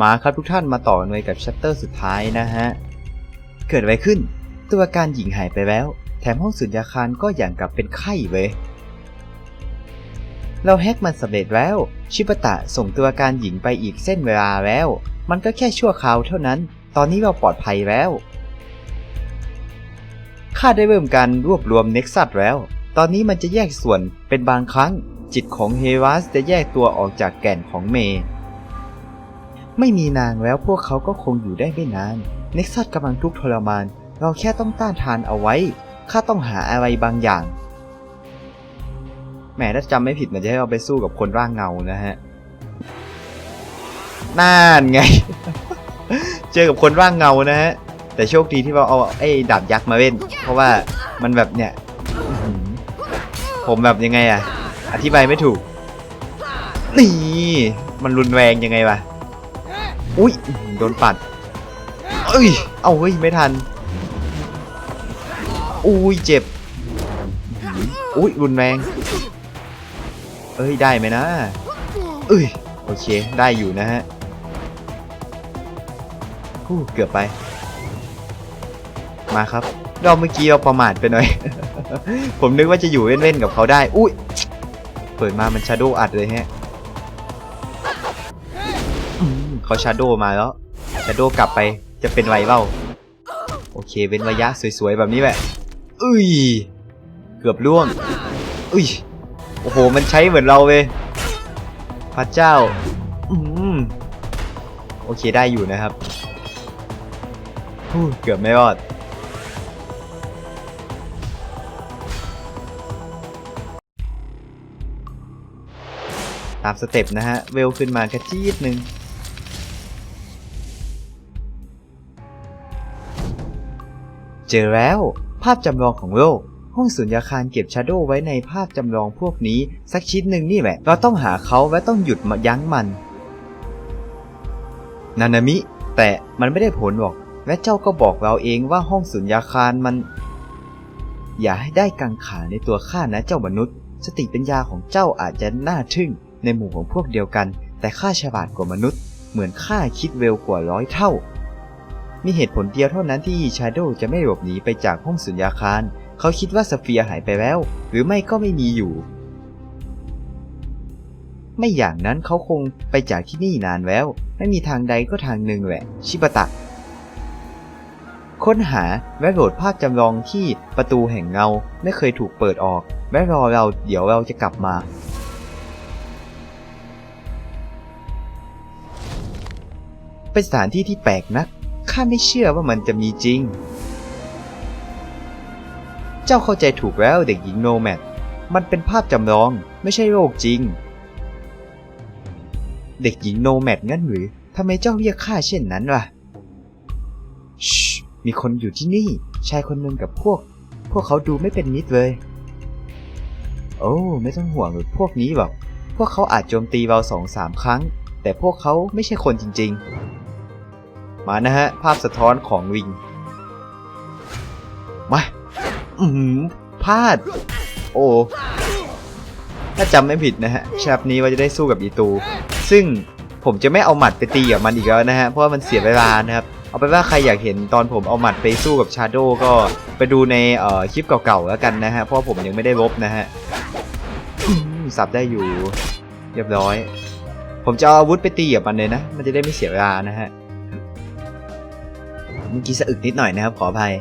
มาครับทุกท่านมาต่อหน่วยกับชัตเตอร์สุดท้ายนะฮะ เกิดอะไรขึ้น ตัวการหญิงหายไปแล้ว แถมห้องสุญญาคารก็อย่างกับเป็นไข้เว้ยเราแฮกมันสำเร็จแล้ว ชิปตะส่งตัวการหญิงไปอีกเส้นเวลาแล้ว มันก็แค่ชั่วคราวเท่านั้น ตอนนี้เราปลอดภัยแล้วข้าได้เริ่มการรวบรวมเน็กซัสแล้ว ตอนนี้มันจะแยกส่วนเป็นบางครั้ง จิตของเฮวัสจะแยกตัวออกจากแก่นของเมย์ ไม่มีนางแล้วพวกเขาก็คงอยู่ได้ไม่นาน เน็กซัสกำลังทุกข์ทรมาน เราแค่ต้องต้านทานเอาไว้ ข้าต้องหาอะไรบางอย่าง แหมถ้าจำไม่ผิดมันจะให้เราไปสู้กับคนร่างเงานะฮะน่านไง เจอกับคนร่างเงานะฮะ แต่โชคดีที่เราเอาไอ้ดาบยักษ์มาเล่น เพราะว่ามันแบบเนี่ย ผมแบบยังไงอะอธิบายไม่ถูก นี่ มันรุนแรงยังไงวะ อุ้ยโดนปัดเอ้ย เอาเฮ้ย ไม่ทัน อุ้ย เจ็บ อุ้ย รุนแรง เอ้ย ได้ไหมนะ เอ้ย โอเค ได้อยู่นะฮะฮู้เกือบไป มาครับรอบเมื่อกี้เราประมาทไปหน่อย ผมนึกว่าจะอยู่เล่นๆกับเขาได้ อุ้ย เปิดมามันชาโดว์อัดเลยฮะ เขาชาโดมาแล้วชาโดกลับไปจะเป็นไรเล่าโอเคเป็นระยะสวยๆแบบนี้แหละอุ้ยเกือบล่วงอุ้ยโอ้โห มันใช้เหมือนเราเลยพระเจ้าอืมโอเคได้อยู่นะครับเกือบไม่รอดตามสเต็ปนะฮะ เวลขึ้นมากระจี๊ดหนึ่ง เจอแล้ว ภาพจำลองของโลก ห้องสุญญาคารเก็บชาโดว์ไว้ในภาพจำลองพวกนี้ สักชิ้นหนึ่งนี่แหละ เราต้องหาเขาและต้องหยุดมายั้งมัน นานามิ แต่มันไม่ได้ผลหรอก และเจ้าก็บอกเราเองว่าห้องสุญญาคารมัน อย่าให้ได้กังขาในตัวข้านะเจ้ามนุษย์ สติปัญญาของเจ้าอาจจะน่าทึ่งในหมู่ของพวกเดียวกัน แต่ข้าฉลาดกว่ามนุษย์ เหมือนข้าคิดเร็วกว่าร้อยเท่า มีเหตุผลเดียวเท่านั้นที่ชาโดจะไม่หลบหนีไปจากห้องสุญญาคาร เขาคิดว่าสเฟียร์หายไปแล้ว หรือไม่ก็ไม่มีอยู่ ไม่อย่างนั้นเขาคงไปจากที่นี่นานแล้ว ไม่มีทางใดก็ทางหนึ่งแหละ ชิบะตะ ค้นหาและโหลดภาพจำลองที่ประตูแห่งเงาไม่เคยถูกเปิดออกแม้รอเราเดี๋ยวเราจะกลับมาเป็นสถานที่ที่แปลกนัก ข้าไม่เชื่อว่ามันจะมีจริง เจ้าเข้าใจถูกแล้วเด็กหญิงโนแมดมันเป็นภาพจำลองไม่ใช่โลกจริง เด็กหญิงโนแมดงั้นหรือทำไมเจ้าเรียกข้าเช่นนั้นล่ะชิมีคนอยู่ที่นี่ ชายคนหนึ่งกับพวก พวกเขาดูไม่เป็นมิตรเลย โอ้ไม่ต้องห่วงหรอกพวกนี้หรอก พวกเขาอาจโจมตีเราสองสามครั้ง แต่พวกเขาไม่ใช่คนจริง ๆ มานะฮะ ภาพสะท้อนของวิง มา อือหือพลาด โอ้ถ้าจำไม่ผิดนะฮะชาบนี้ว่าจะได้สู้กับอีตู ซึ่งผมจะไม่เอาหมัดไปตีกับมันอีกแล้วนะฮะ เพราะว่ามันเสียเวลานะครับ เอาเป็นว่าใครอยากเห็นตอนผมเอาหมัดไปสู้กับชาโดก็ไปดูในเอ่อคลิปเก่าๆแล้วกันนะฮะ เพราะผมยังไม่ได้ลบนะฮะสับได้อยู่ เรียบร้อย ผมจะเอาอาวุธไปตีกับมันเลยนะ มันจะได้ไม่เสียเวลานะฮะ เมื่อกี้สะอึกนิดหน่อยนะครับ ขออภัย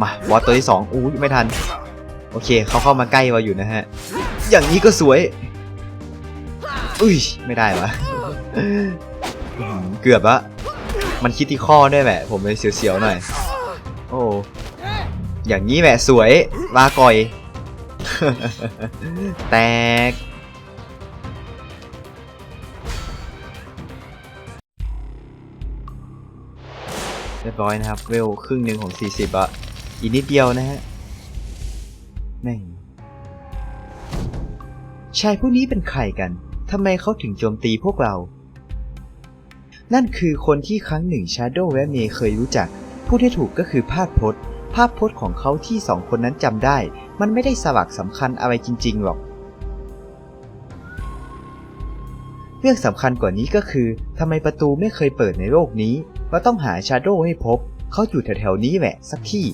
มาบอสตัวที่สองอู้ยไม่ทัน โอเคเขาเข้ามาใกล้เราอยู่นะฮะ อย่างนี้ก็สวย อุ้ย ไม่ได้วะเกือบละมันคิดที่ข้อด้วยแหละผมเลยเสียวๆหน่อย โอ้อย่างนี้แหละสวยลาก่อย แตก เรียบร้อยนะครับ เวลครึ่งหนึ่งของ 40อะอีกนิดเดียวนะฮะแม่งชายผู้นี้เป็นใครกัน ทำไมเขาถึงโจมตีพวกเรา นั่นคือคนที่ครั้งหนึ่งชาโดว์และเมย์เคยรู้จัก ผู้ที่ถูกก็คือภาพพจน์ ภาพพจน์ของเขาที่สองคนนั้นจำได้ มันไม่ได้สลักสำคัญอะไรจริงๆหรอก เรื่องสำคัญกว่านี้ก็คือทำไมประตูไม่เคยเปิดในโลกนี้ เราต้องหาชาโดว์ให้พบ เขาอยู่แถวๆนี้แหละสักที่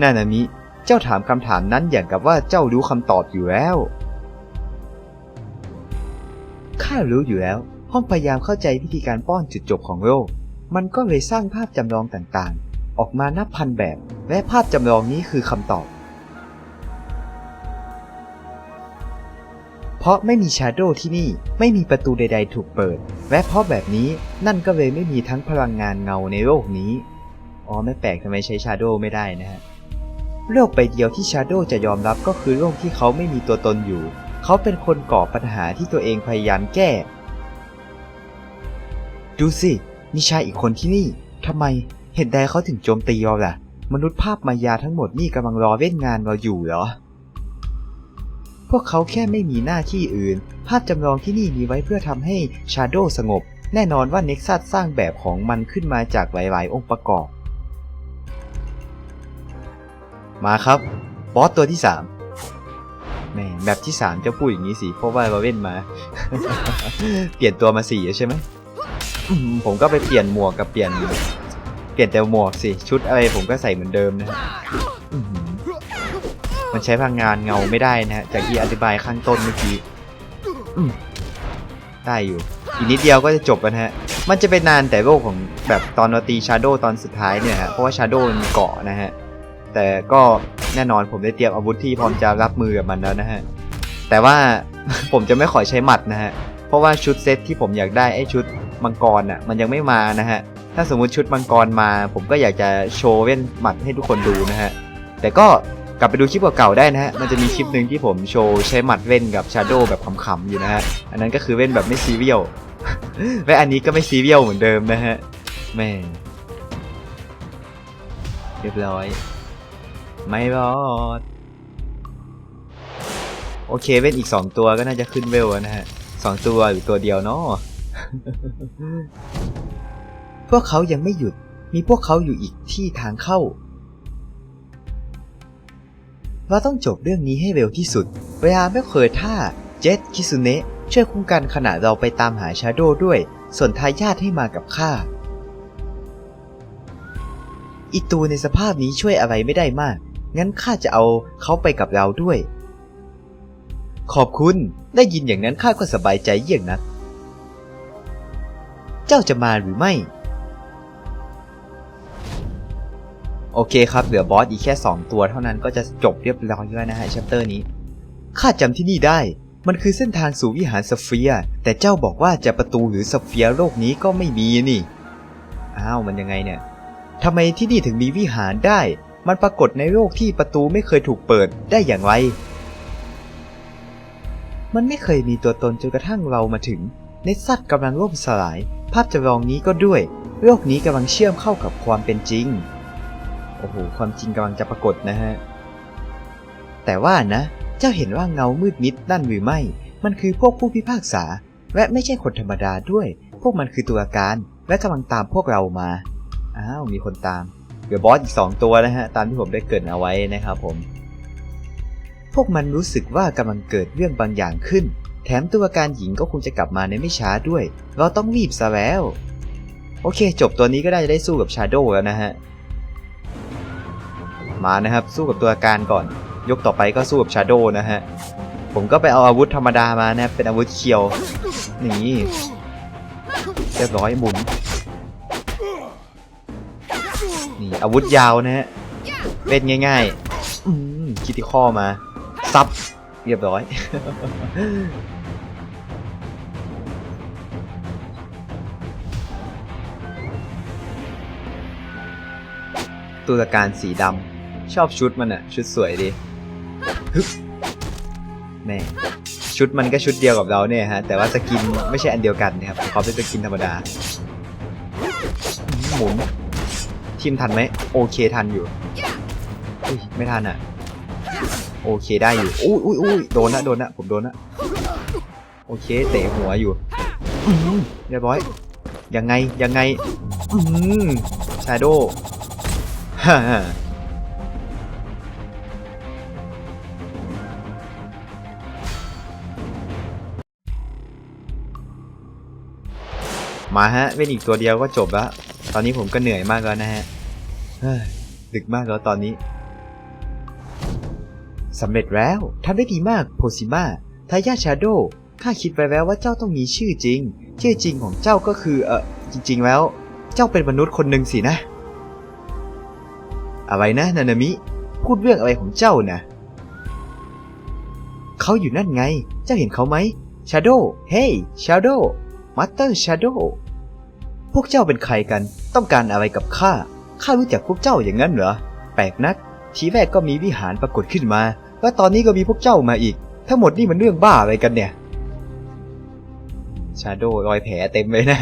นานามิ เจ้าถามคำถามนั้นอย่างกับว่าเจ้ารู้คำตอบอยู่แล้ว ข้ารู้อยู่แล้ว ห้องพยายามเข้าใจวิธีการป้อนจุดจบของโลก มันก็เลยสร้างภาพจำลองต่างๆ ออกมานับพันแบบ และภาพจำลองนี้คือคำตอบ เพราะไม่มีชาโดว์ที่นี่ไม่มีประตูใด ๆ ถูกเปิด และเพราะแบบนี้นั่นก็เลยไม่มีทั้งพลังงานเงาในโลกนี้ อ๋อไม่แปลกทำไมใช้ชาโดว์ไม่ได้นะฮะโลกใบเดียวที่ชาโดว์จะยอมรับก็คือโลกที่เขาไม่มีตัวตนอยู่ เขาเป็นคนก่อปัญหาที่ตัวเองพยายามแก้ ดูสิมีชายอีกคนที่นี่ทำไมเหตุใดเขาถึงโจมตีเราล่ะ มนุษย์ภาพมายาทั้งหมดนี่กำลังรอเล่นงานเราอยู่เหรอ พวกเขาแค่ไม่มีหน้าที่อื่น ภาพจำลองที่นี่มีไว้เพื่อทำให้ชาโดสงบ แน่นอนว่าเน็กซัสสร้างแบบของมันขึ้นมาจากหลาย ๆ องค์ประกอบ มาครับ บอสตัวที่ 3แหม่แบบที่ 3 จะพูดอย่างนี้สิ เพราะว่าเราเล่นมา เปลี่ยนตัวมาสี่ใช่ไหม ผมก็ไปเปลี่ยนหมวกกับเปลี่ยน เปลี่ยนแต่หมวกสิ ชุดอะไรผมก็ใส่เหมือนเดิมนะ มันใช้พลังงานเงาไม่ได้นะฮะจากที่อธิบายข้างต้นเมื่อกี้อืมได้อยู่ อีกนิดเดียวก็จะจบแล้วนะฮะ มันจะเป็นนานแต่โลกของแบบตอนเราตีชาโดตอนสุดท้ายเนี่ยฮะเพราะว่าชาโดมันมีเกาะนะฮะ แต่ก็แน่นอนผมได้เตรียมอาวุธที่พร้อมจะรับมือกับมันแล้วนะฮะ แต่ว่าผมจะไม่ขอใช้หมัดนะฮะ เพราะว่าชุดเซตที่ผมอยากได้ไอ้ชุดมังกรอะมันยังไม่มานะฮะ ถ้าสมมุติชุดมังกรมา ผมก็อยากจะโชว์เว้นหมัดให้ทุกคนดูนะฮะ แต่ก็ กลับไปดูคลิปเก่าๆได้นะฮะ มันจะมีคลิปหนึ่งที่ผมโชว์ใช้หมัดเว้นกับชาโดแบบขำๆอยู่นะฮะ อันนั้นก็คือเว้นแบบไม่ซีเรียล และอันนี้ก็ไม่ซีเรียลเหมือนเดิมนะฮะ แม่งเรียบร้อย ไม่รอด โอเคเว้นอีก 2 ตัวก็น่าจะขึ้นเวลแล้วนะฮะสองตัวหรือตัวเดียวเนาะพวกเขายังไม่หยุด มีพวกเขาอยู่อีกที่ทางเข้า เราต้องจบเรื่องนี้ให้เร็วที่สุด เวลาไม่เคยท่าเจ็ตคิซุเนะช่วยคุ้มกันขณะเราไปตามหาชาโดด้วย ส่วนทายาทให้มากับข้าอีตูในสภาพนี้ช่วยอะไรไม่ได้มาก งั้นข้าจะเอาเขาไปกับเราด้วย ขอบคุณ ได้ยินอย่างนั้นข้าก็สบายใจเยี่ยงนัก เจ้าจะมาหรือไม่ โอเคครับ เหลือบอสอีกแค่ 2 ตัวเท่านั้นก็จะจบเรียบร้อยแล้วนะฮะชัปเตอร์นี้ข้าจำที่นี่ได้ มันคือเส้นทางสู่วิหารสเฟีย์แต่เจ้าบอกว่าจะประตูหรือสเฟีย์โลกนี้ก็ไม่มีนี่อ้าวมันยังไงเนี่ยทำไมที่นี่ถึงมีวิหารได้ มันปรากฏในโลกที่ประตูไม่เคยถูกเปิดได้อย่างไร มันไม่เคยมีตัวตนจนกระทั่งเรามาถึงเนซัตกำลังล่มสลาย ภาพจำลองนี้ก็ด้วย โลกนี้กำลังเชื่อมเข้ากับความเป็นจริง โอ้โห ความจริงกำลังจะปรากฏนะฮะ แต่ว่านะ เจ้าเห็นว่าเงามืดมิดนั่นหรือไม่ มันคือพวกผู้พิพากษา และไม่ใช่คนธรรมดาด้วย พวกมันคือตัวการ และกำลังตามพวกเรามา อ้าว มีคนตาม เดี๋ยวบอสอีก 2 ตัวนะฮะ ตามที่ผมได้เกิดเอาไว้นะครับผม พวกมันรู้สึกว่ากำลังเกิดเรื่องบางอย่างขึ้น แถมตัวการหญิงก็คงจะกลับมาในไม่ช้าด้วย เราต้องรีบซะแล้ว โอเค จบตัวนี้ก็ได้จะได้สู้กับชาโดแล้วนะฮะ มานะครับ สู้กับตัวการก่อน ยกต่อไปก็สู้กับชาโดนะฮะ ผมก็ไปเอาอาวุธธรรมดามานะเป็นอาวุธเคียวนี่เรียบร้อยหมุนนี่อาวุธยาวนะฮะเล่นง่ายๆอืมคิติคอมา ซับ เรียบร้อยตุลการสีดำ ชอบชุดมันอะชุดสวยดีฮึแม่ชุดมันก็ชุดเดียวกับเราเนี่ยฮะ แต่ว่าสกินไม่ใช่อันเดียวกันนะครับเขาเป็นสกินธรรมดา หมุนทีมทันไหมโอเคทันอยู่อุ้ยไม่ทันอะโอเคได้อยู่อุ้ยอุ้ยอุ้ยโดนนะโดนนะผมโดนนะโอเคเตะหัวอยู่เรียบร้อยยังไงยังไงอืมชาโดฮ่า มาฮะเป็นอีกตัวเดียวก็จบแล้ว ตอนนี้ผมก็เหนื่อยมากแล้วนะฮะดึกมากแล้วตอนนี้สำเร็จแล้วทำได้ดีมากโพซิมาทายาชาโดข้าคิดไว้แล้วว่าเจ้าต้องมีชื่อจริง ชื่อจริงของเจ้าก็คือเออจริง ๆ แล้ว เจ้าเป็นมนุษย์คนหนึ่งสินะ อะไรนะนานามิ พูดเรื่องอะไรของเจ้านะเขาอยู่นั่นไง เจ้าเห็นเขาไหมชาโดเฮ้ยชาโด มาสเตอร์ชาโดพวกเจ้าเป็นใครกัน ต้องการอะไรกับข้า ข้ารู้จักพวกเจ้าอย่างนั้นเหรอ แปลกนัก ทีแรกก็มีวิหารปรากฏขึ้นมา แล้วตอนนี้ก็มีพวกเจ้ามาอีก ทั้งหมดนี่มันเรื่องบ้าอะไรกันเนี่ย ชาโดรอยแผลเต็มเลยนะ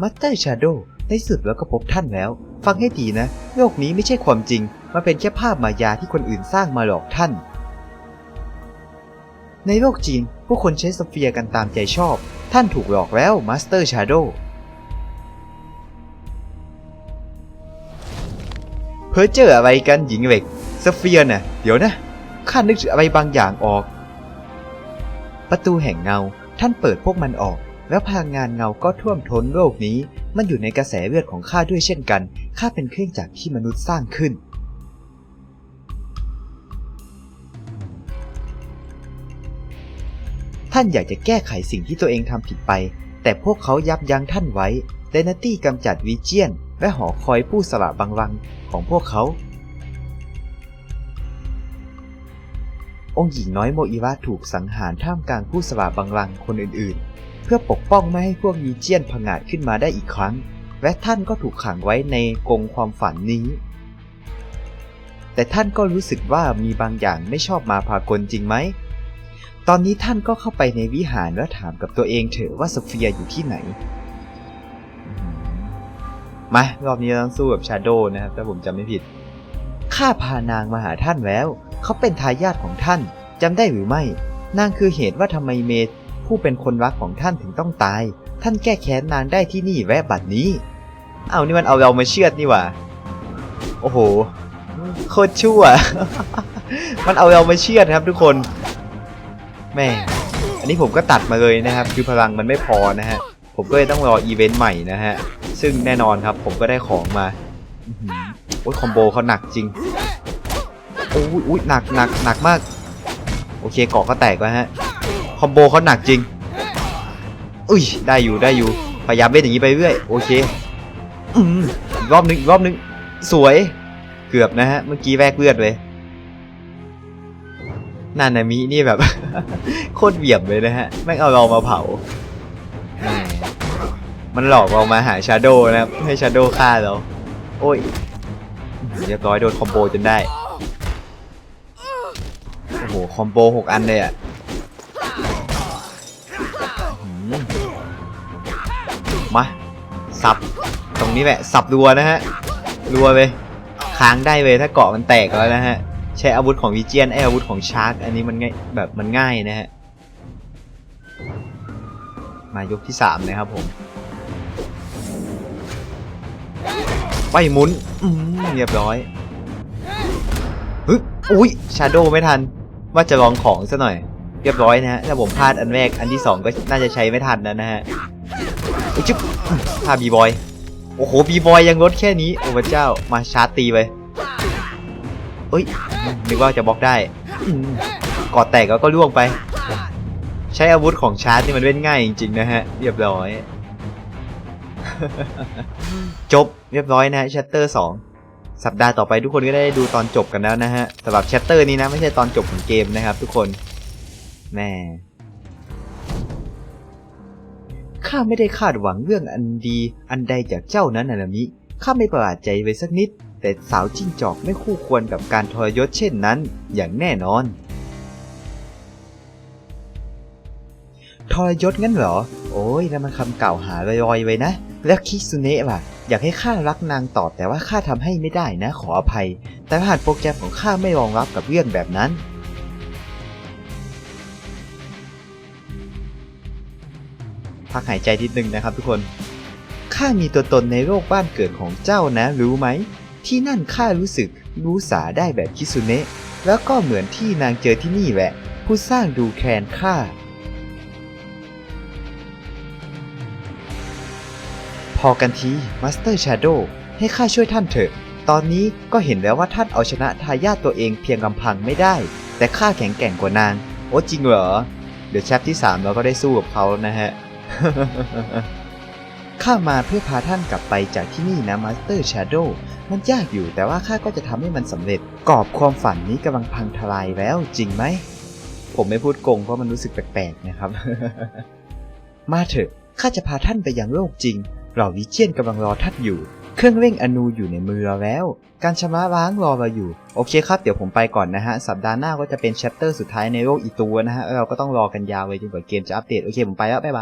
มาสเตอร์ชาโดในสุดแล้วก็พบท่านแล้ว ฟังให้ดีนะ โลกนี้ไม่ใช่ความจริง มันเป็นแค่ภาพมายาที่คนอื่นสร้างมาหลอกท่าน ในโลกจีนผู้คนใช้สเฟียร์กันตามใจชอบ ท่านถูกหลอกแล้วมาสเตอร์ชาโดเพอเจออะไรกันหญิงเหล็กสเฟียร์น่ะ เดี๋ยวนะ ข้านึกถึงอะไรบางอย่างออก ประตูแห่งเงา ท่านเปิดพวกมันออก แล้วพลังงานเงาก็ท่วมท้นโลกนี้ มันอยู่ในกระแสเลือดของข้าด้วยเช่นกัน ข้าเป็นเครื่องจักรที่มนุษย์สร้างขึ้น ท่านอยากจะแก้ไขสิ่งที่ตัวเองทำผิดไป แต่พวกเขายับยั้งท่านไว้เดนตี้กำจัดวิเจียน และหอคอยผู้สละบังลังของพวกเขา องค์หญิงน้อยโมอิวะถูกสังหารท่ามกลางผู้สละบังลังคนอื่นๆ เพื่อปกป้องไม่ให้พวกวิเจียนผงาดขึ้นมาได้อีกครั้ง และท่านก็ถูกขังไว้ในกรงความฝันนี้ แต่ท่านก็รู้สึกว่ามีบางอย่างไม่ชอบมาพากลจริงไหม ตอนนี้ท่านก็เข้าไปในวิหารแล้วถามกับตัวเองเถอะว่าโซเฟียอยู่ที่ไหน มารอบนี้ต้องสู้กับชาโดนะครับถ้าผมจำไม่ผิด ข้าพานางมาหาท่านแล้ว เขาเป็นทายาทของท่านจำได้หรือไม่ นางคือเหตุว่าทำไมเมธผู้เป็นคนรักของท่านถึงต้องตาย ท่านแก้แค้นนางได้ที่นี่แวะบัดนี้ เอานี่มันเอาเรามาเชือดนี่หว่า โอ้โห โคตรชั่ว มันเอาเรามาเชือดครับทุกคน แม่อันนี้ผมก็ตัดมาเลยนะครับ คือพลังมันไม่พอนะฮะ ผมก็เลยต้องรออีเวนต์ใหม่นะฮะ ซึ่งแน่นอนครับผมก็ได้ของมาโอ้ยคอมโบเขาหนักจริงโอ้ยอุ้ยหนักหนักหนักมาก โอเคเกาะก็แตกแล้วฮะ คอมโบเขาหนักจริง อุ้ยได้อยู่ได้อยู่ พยายามเล่นอย่างนี้ไปเรื่อย โอเค อืมอีกรอบนึงอีกรอบนึง สวย เกือบนะฮะ เมื่อกี้แวกเลือดเลย นานามินี่แบบ โคตรเบี่ยมเลยนะฮะแม่งเอาเรามาเผาแหมมันหลอกเรามาหาชาโดนะครับ ให้ชาโดฆ่าเรา โอ้ยเรียบร้อยโดนคอมโบจนได้ โอ้โห คอมโบหกอันเลยอะมาสับ ตรงนี้แหละ สับรัวนะฮะ รัวเลย ค้างได้เลยถ้าเกาะมันแตกแล้วนะฮะ ใช้อาวุธของวิเจียนไออาวุธของชาร์กอันนี้มันง่ายแบบมันง่ายนะฮะ มายกที่สามนะครับผม ไปหมุนเรียบร้อยฮึอุ้ยชาโดไม่ทัน ว่าจะลองของซะหน่อย เรียบร้อยนะฮะ ถ้าผมพลาดอันแรก อันที่สองก็น่าจะใช้ไม่ทันแล้วนะฮะอุ๊ยจุ๊บพาบีบอย โอ้โหบีบอยยังลดแค่นี้ โอ้พระเจ้ามาชาร์จตีไปเอ้ย นึกว่าจะบล็อกได้อืมกอดแตกแล้วก็ล่วงไป ใช้อาวุธของชาร์จนี่มันเล่นง่ายจริงๆนะฮะ เรียบร้อย จบเรียบร้อยนะฮะ Chapter 2สัปดาห์ต่อไปทุกคนก็ได้ดูตอนจบกันแล้วนะฮะสำหรับ Chapter นี้นะ ไม่ใช่ตอนจบของเกมนะครับทุกคนแม่ข้าไม่ได้คาดหวังเรื่องอันดี อันใดจากเจ้านั้นนะมิข้าไม่ประหลาดใจไว้สักนิด แต่สาวจิ้งจอกไม่คู่ควรกับการทรยศเช่นนั้น อย่างแน่นอน ทรยศงั้นเหรอ โอ้ยนั่นมันคำกล่าวหาลอยๆไว้นะ แล้วคิซุเนะล่ะ อยากให้ข้ารักนางตอบแต่ว่าข้าทำให้ไม่ได้นะขออภัย แต่รหัสโปรแกรมของข้าไม่รองรับกับเรื่องแบบนั้นพักหายใจนิดนึงนะครับทุกคน ข้ามีตัวตนในโลกบ้านเกิดของเจ้านะ รู้ไหม ที่นั่นข้ารู้สึกรู้สาได้แบบคิซุเนะแล้วก็เหมือนที่นางเจอที่นี่แหละ ผู้สร้างดูแคลนข้าพอกันทีมาสเตอร์ชาโดให้ข้าช่วยท่านเถอะ ตอนนี้ก็เห็นแล้วว่าท่านเอาชนะทายาทตัวเองเพียงลำพังไม่ได้ แต่ข้าแข็งแกร่งกว่านาง โอ้จริงเหรอ เดี๋ยวแชปที่ 3 เราก็ได้สู้กับเขาแล้วนะฮะข้ามาเพื่อพาท่านกลับไปจากที่นี่นะมาสเตอร์ชาโด มันยากอยู่แต่ว่าข้าก็จะทำให้มันสำเร็จ กรอบความฝันนี้กำลังพังทลายแล้วจริงไหม ผมไม่พูดโกงเพราะมันรู้สึกแปลกๆนะครับ มาเถอะข้าจะพาท่านไปยังโลกจริง เหล่าวิเชียนกำลังรอท่านอยู่ เครื่องเร่งอนูอยู่ในมือเราแล้ว การชำระล้างรอเราอยู่ โอเคครับ เดี๋ยวผมไปก่อนนะฮะ สัปดาห์หน้าก็จะเป็นแชปเตอร์สุดท้ายในโลกอีตัวนะฮะ เราก็ต้องรอกันยาวเลยจนกว่าเกมจะอัปเดต โอเค ผมไปแล้ว บ๊ายบาย